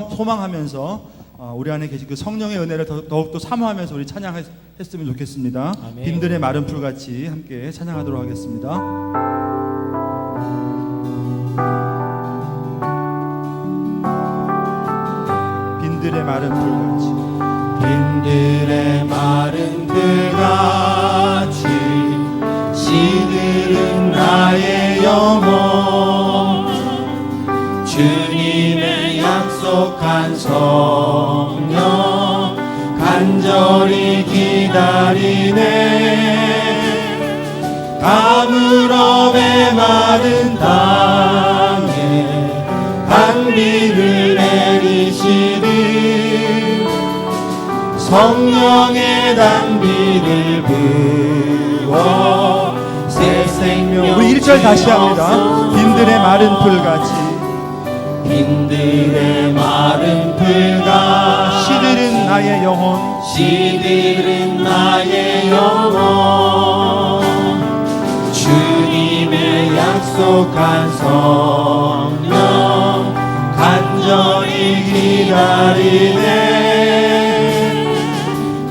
소망하면서 어, 우리 안에 계신 그 성령의 은혜를 더- 더욱더 사모하면서 우리 찬양했으면 좋겠습니다. 아멘. 빈들의 마른 풀같이 함께 찬양하도록 하겠습니다. 빈들의 마른 풀같이 빈들의 마른 들같이 시들은 나의 영혼 약속한 성령 간절히 기다리네 가물어의 마른 땅에 단비를 내리시리 성령의 단비를 부어 새 생명 우리 1절 다시 합니다. 빈들의 마른 풀같이 빈들의 마른 풀과 시들은 나의 영혼. 시들은 나의 영혼. 주님의 약속한 성령 간절히 기다리네.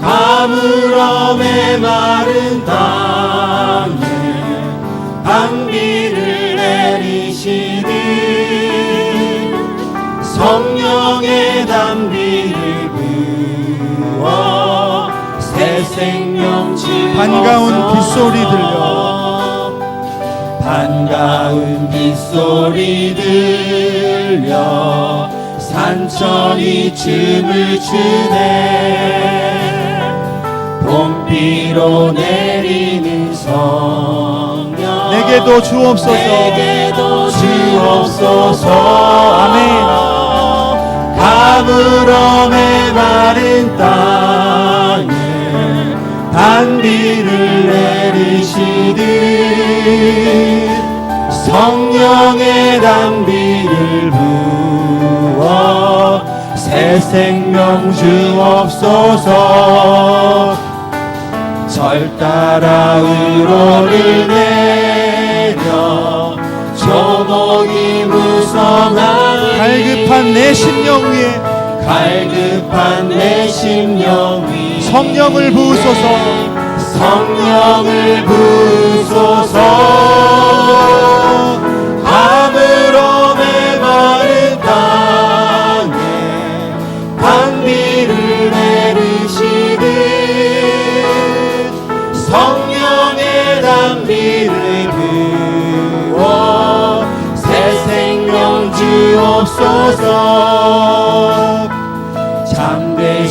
가물어의 마른 땅에 단비 반가운 빗소리 들려. 반가운 빗소리 들려 산천이 춤을 추네 봄비로 내리는 성령 내게도 주옵소서. 내게도 주옵소서 아멘. 가물어의 마른 땅에 단비를 내리시듯 성령의 단비를 부어 새 생명 주옵소서. 절 따라 의로를 내려 조목이 무성한 갈급한 내 심령 위에 갈급한 내 심령 위 성령을 부으소서. 성령을 부소서. 아무롬의 마른 땅에 단비를 내리시듯 성령의 단비를 부어 새 생명 주옵소서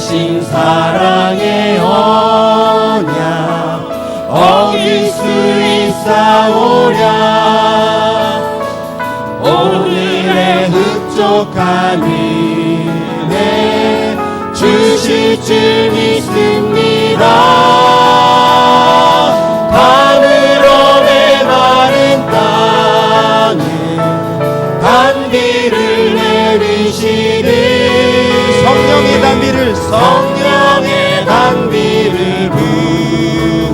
참되신 사랑의 언약 어길 수 있사오랴. 오늘의 흡족한 은 성령의 단비를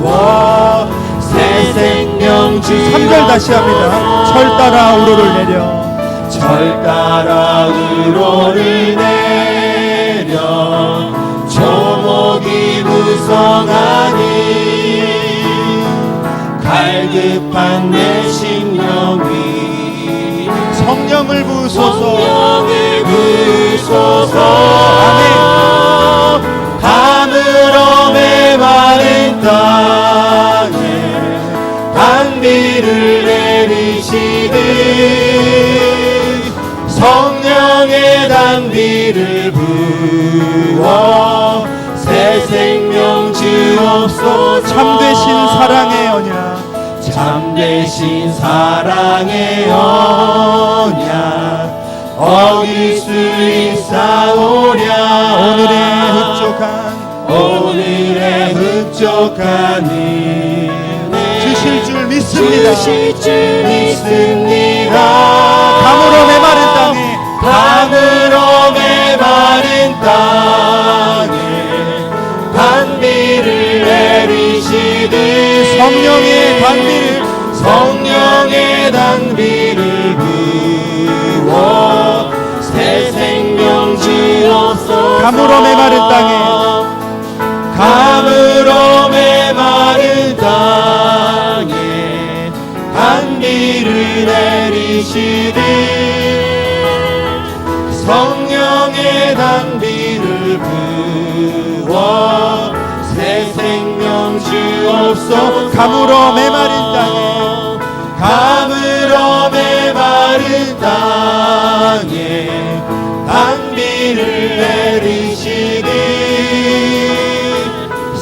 부어 새 생명 주 3절 다시 합니다. 철 따라 우로를 내려 절 따라 의로를 내려 조목이 무성하니 갈급한 내 심령 위 성령을 부으소서 성령을 부소서 아멘. 땅에 단비를 내리시듯 성령의 단비를 부어 새 생명 주옵소서. 참되신 사랑의 언약. 참되신 사랑의 언약. 어길 수 있사오랴. 오늘의 흡족한 은혜 주실 줄 믿습니다. 주실 줄 믿습니다 내리시리 성령의 단비를 부어 새 생명 주옵소서. 가물어 메마른 땅에 가물어 메마른 땅에 단비를 내리시니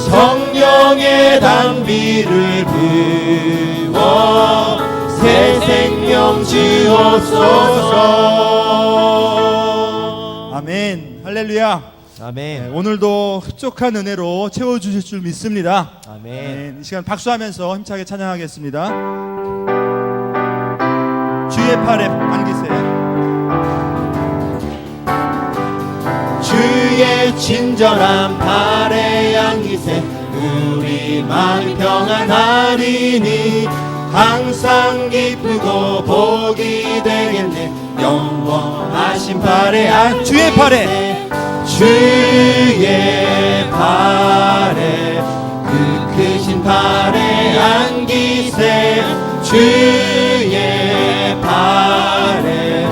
성령의 단비를 부어 새 생명 주옵소서. 아멘. 할렐루야. 네, 아멘. 오늘도 흡족한 은혜로 채워 주실 줄 믿습니다. 아멘. 네, 이 시간 박수하면서 힘차게 찬양하겠습니다. 주의 팔에 안기세요. 주의 친절한 발에 안기세. 우리 마음 평안하리니 항상 기쁘고 복이 되겠네. 영원하신 발에 안 주의 팔에. 주의 발에 그 크신 발에 안기세 주의 발에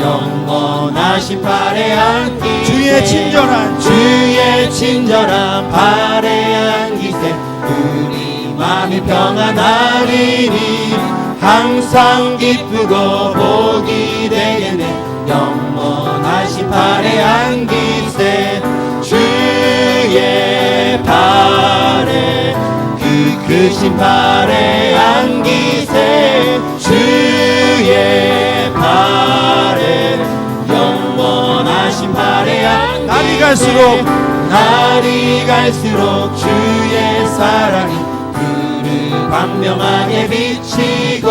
영원하신 발에 안기세 주의 친절한 주의 친절한 우리 마음이 평안하리니 항상 기쁘고 복이 되겠네. 영원하신 발에 안기세 주의 발에 그 크신 발에 안기세 주의 발에 영원하신 발에 안기세 날이 갈수록. 날이 갈수록 주의 그를 광명하게 비치고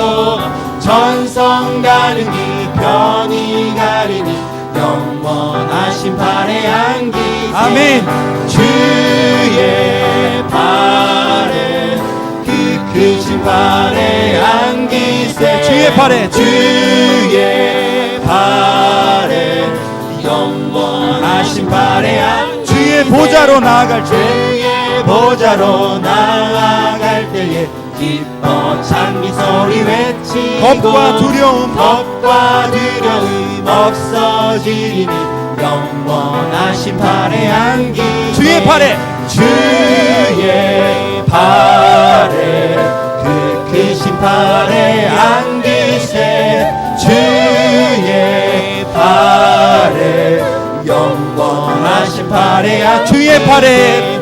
전성 가는 이 편히 가리니 영원하신 발에 안기세 아멘. 주의 발에 그 크신 발에 안기세. 주의 발에. 주의 발에 영원하신 발에 안 주의 보좌로 나아갈 때 보좌로 나아갈 때에 기뻐 찬미 소리 외치고 겁과 두려움. 겁과 두려움 없어지니 영원하신 발에 안기 주의 팔에. 주의 발에 그 크신 발에 안기세. 주의 발에 영원하신 안 주의 팔에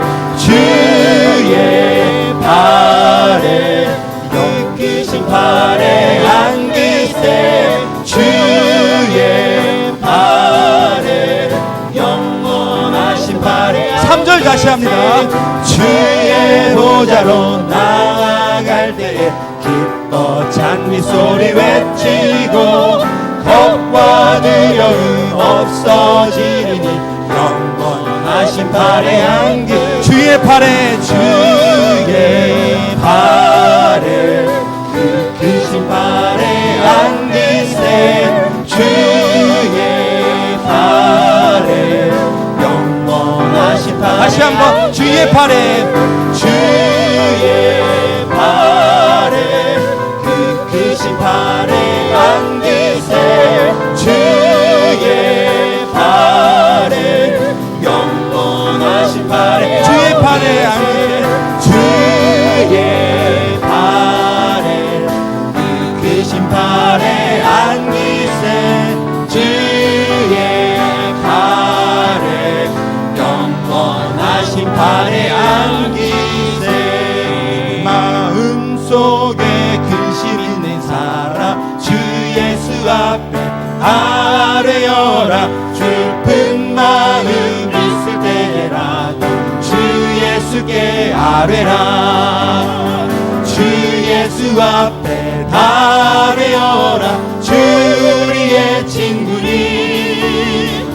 주의 발에 그 크신 발에 안기세 주의 발에 영원하신 발에 3절 다시 합니다. 주의 보좌로 나아갈 때에 기뻐 찬미 소리 외치고 겁과 두려움 없어지니 영원하신 발에 안기 주의 팔에 주의 발에 그 크신 발에 안기세. 주의 발에 영원하신 발에 다시 한번. 주의 팔에 주의 아뢰어라 슬픈 마음 있을 때라도 주 예수께 아뢰라. 주 예수 앞에 아뢰어라. 주 우리의 친구니.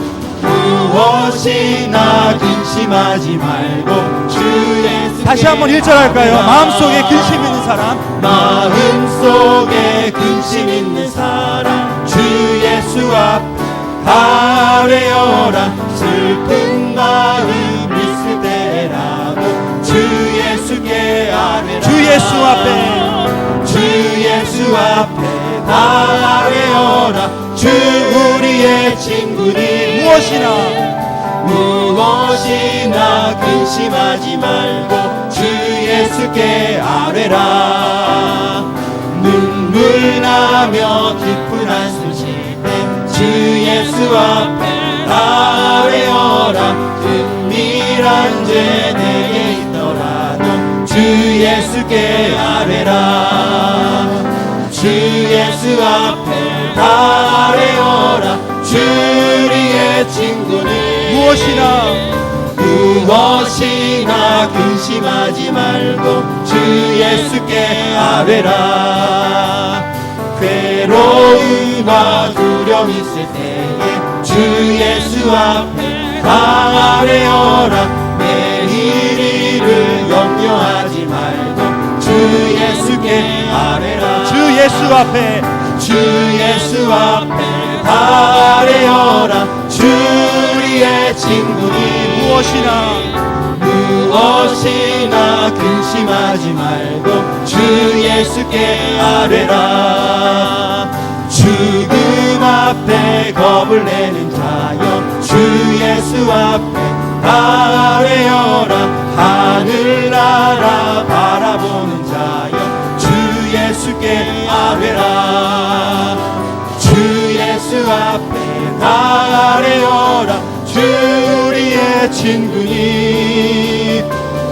무엇이나 근심하지 말고 주 예수 다시 한번 1절 할까요? 마음속에 근심 있는 사람. 마음속에 근심 있는 사람. 주 예수 앞 아뢰어라. 슬픈 마음 있을 때라도 주 예수께 아뢰라. 주 예수 앞에. 주 예수 앞에 아뢰어라. 주 우리의 친구니. 무엇이나. 무엇이나 근심하지 말고 주 예수께 아뢰라. 눈물 나며 기쁜 한숨 예수 앞에 다 아뢰어라 은밀한 죄 내게 있더라도 주 예수께 아뢰라. 주 예수 앞에 다 아뢰어라 주 우리의 친구니 무엇이나? 무엇이나 근심하지 말고 주 예수께 아뢰라. 괴로움과 두려움 있을 주 예수 앞에 다 아뢰어라 내일 일을 염려하지 말고 주 예수께 아뢰라. 주 예수 앞에. 주 예수 앞에 다 아뢰어라 주 우리의 친구니. 무엇이나? 무엇이나 근심하지 말고 주 예수께 아뢰라. 죽음 앞에 겁을 내는 자여 주 예수 앞에 다 아뢰어라 하늘나라 바라보는 자여 주 예수께 아뢰라 주 예수 앞에 다 아뢰어라 주 우리의 친구니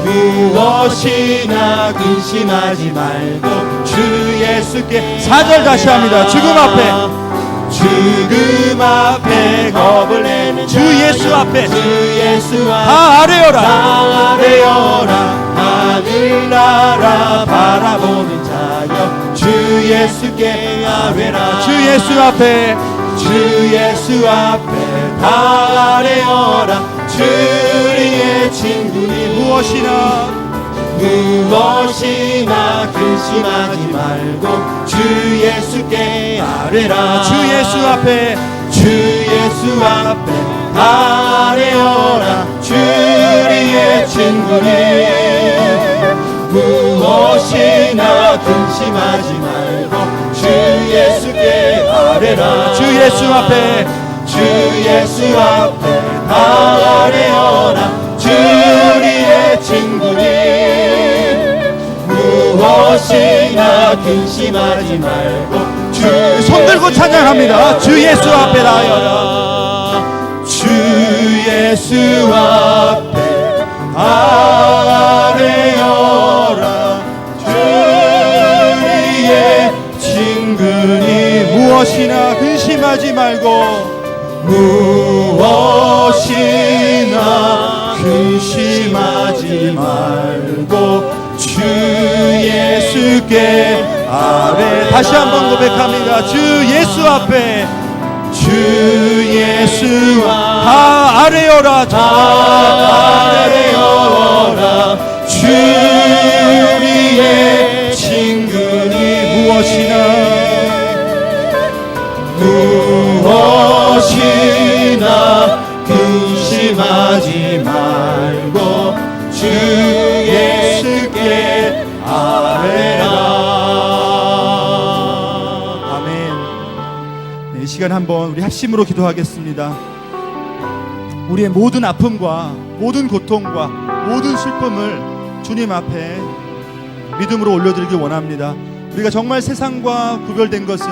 무엇이나 근심하지 말고 주 예수께 사절 다시 합니다. 죽음 앞에. 죽음 앞에 겁을 내는 주 예수 앞에. 주 예수 앞에 다 아뢰어라. 아뢰어라. 하늘나라 바라보는 자여. 주 예수께 아뢰라. 주 예수 앞에. 주 예수 앞에 다 아뢰어라. 주 우리의 친구니 무엇이나? 무엇이나 근심하지 말고 주 예수께 아뢰라. 주 예수 앞에 주 예수 앞에 다 아뢰어라. 주 우리의 친구니. 무엇이나 근심하지 말고 주 예수께 아뢰라. 주 예수 앞에 주 예수 앞에 다 아뢰어라. 주 우리의 친구니. 무엇이나 근심하지 말고 주 손 들고 찬양합니다. 주 예수 앞에 나여라 주 예수 앞에 아뢰어라 주 우리의 친구니 무엇이나 근심하지 말고 무엇이나 근심하지 말고 주 예수께 다시 한번 고백합니다. 주 예수 앞에. 주 예수 다 아뢰어라. 다 아뢰어라. 주 시간 한번 우리 합심으로 기도하겠습니다. 우리의 모든 아픔과 모든 고통과 모든 슬픔을 주님 앞에 믿음으로 올려드리기 원합니다. 우리가 정말 세상과 구별된 것은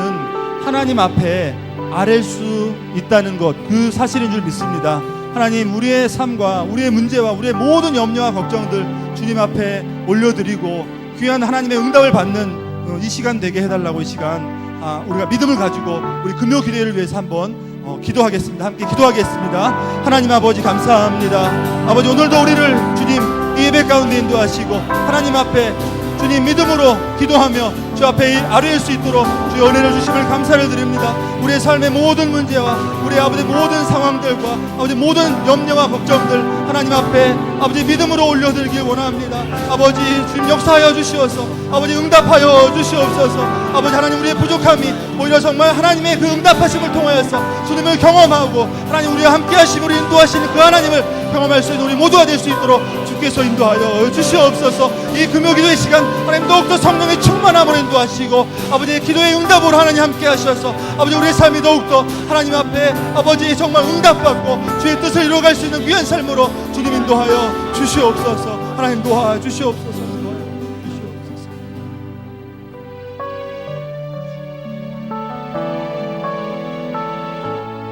하나님 앞에 아랠 수 있다는 것, 그 사실인 줄 믿습니다. 하나님, 우리의 삶과 우리의 문제와 우리의 모든 염려와 걱정들 주님 앞에 올려드리고 귀한 하나님의 응답을 받는 어, 이 시간 되게 해달라고 이 시간 아, 우리가 믿음을 가지고 우리 금요 기도회를 위해서 한번 어, 기도하겠습니다. 함께 기도하겠습니다. 하나님 아버지 감사합니다. 아버지 오늘도 우리를 주님 이 예배 가운데 인도하시고 하나님 앞에 주님 믿음으로 기도하며 주 앞에 이 아뢰일 수 있도록 주의 은혜를 주심을 감사를 드립니다. 우리의 삶의 모든 문제와 우리 아버지 모든 상황들과 아버지 모든 염려와 걱정들 하나님 앞에 아버지 믿음으로 올려드리길 원합니다. 아버지 주님 역사하여 주시어서 아버지 응답하여 주시옵소서. 아버지 하나님 우리의 부족함이 오히려 정말 하나님의 그 응답하심을 통하여서 주님을 경험하고 하나님 우리와 함께하시고 우리 인도하시는 그 하나님을 경험할 수 있는 우리 모두가 될 수 있도록 주께서 인도하여 주시옵소서. 이 금요기도의 시간 하나님 더욱더 성령의 충만함으로 인도하시고 아버지 기도의 응답으로 하나님 함께 하셔서 아버지 우리의 삶이 더욱더 하나님 앞에 아버지 정말 응답받고 주의 뜻을 이루어갈 수 있는 귀한 삶으로 주님 인도하여 주시옵소서. 하나님 도와 주시옵소서.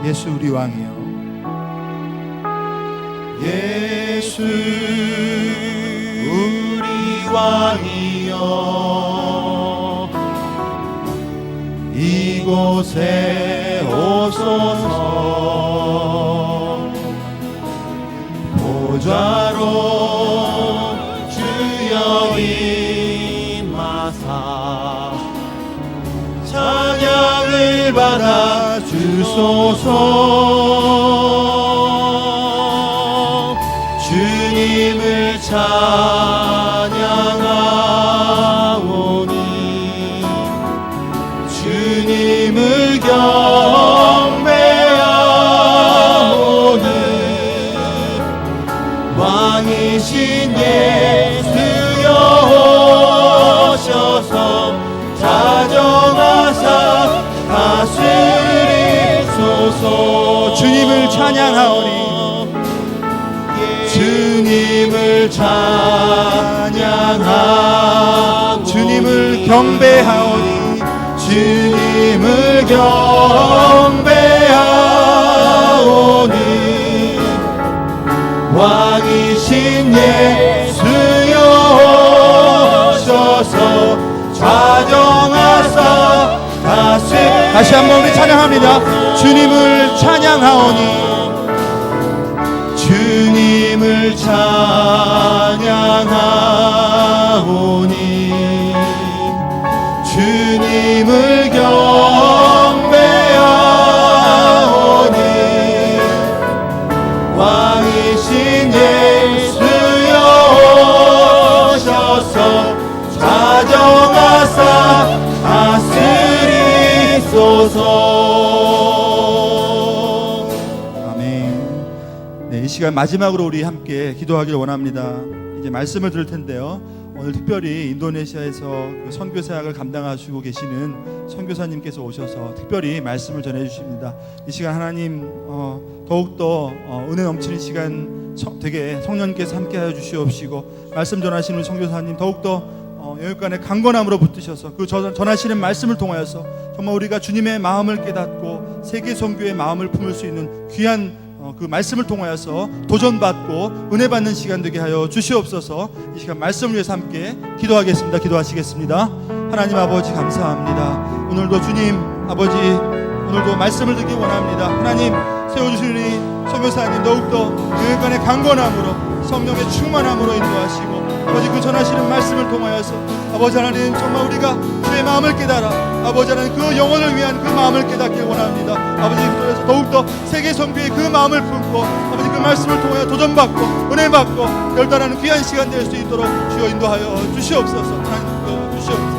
예수 우리 왕이여. 예수 우리 왕이 이곳에 오소서. 보좌로 주여 임하사. 찬양을 받아 주소서 주님을 찬양하오니 주님을 경배하오니 주님을 경배하오니 왕이신 예수여 오셔서 좌정하사 다시 다시 한번 우리 찬양합니다. 주님을 찬양하오니 주님을 찬양하오니 주님을 경 시간 마지막으로 우리 함께 기도하기를 원합니다. 이제 말씀을 들을 텐데요. 오늘 특별히 인도네시아에서 그 선교 사역을 감당하시고 계시는 선교사님께서 오셔서 특별히 말씀을 전해 주십니다. 이 시간 하나님 어, 더욱 더 어, 은혜 넘치는 시간 성- 되게 성령께서 함께하여 주시옵시고 말씀 전하시는 우리 선교사님 더욱 더 어, 여육간의 강건함으로 붙드셔서 그 전- 전하시는 말씀을 통하여서 정말 우리가 주님의 마음을 깨닫고 세계 선교의 마음을 품을 수 있는 귀한 어, 그 말씀을 통하여서 도전받고 은혜 받는 시간 되게 하여 주시옵소서. 이 시간 말씀을 위해서 함께 기도하겠습니다. 기도하시겠습니다. 하나님 아버지 감사합니다. 오늘도 주님 아버지 오늘도 말씀을 듣기 원합니다. 하나님 세워주신 우리 선교사님 더욱더 여기간의 강건함으로 성령의 충만함으로 인도하시고 아버지 그 전하시는 말씀을 통하여서 아버지 하나님 정말 우리가 주의 마음을 깨달아 아버지 하나님 그 영혼을 위한 그 마음을 깨닫길 원합니다. 아버지 그래서 더욱더 세계 성교의 그 마음을 품고 아버지 그 말씀을 통하여 도전받고 은혜 받고 결단하는 귀한 시간 될 수 있도록 주여 인도하여 주시옵소서 하나님 그 주시옵소서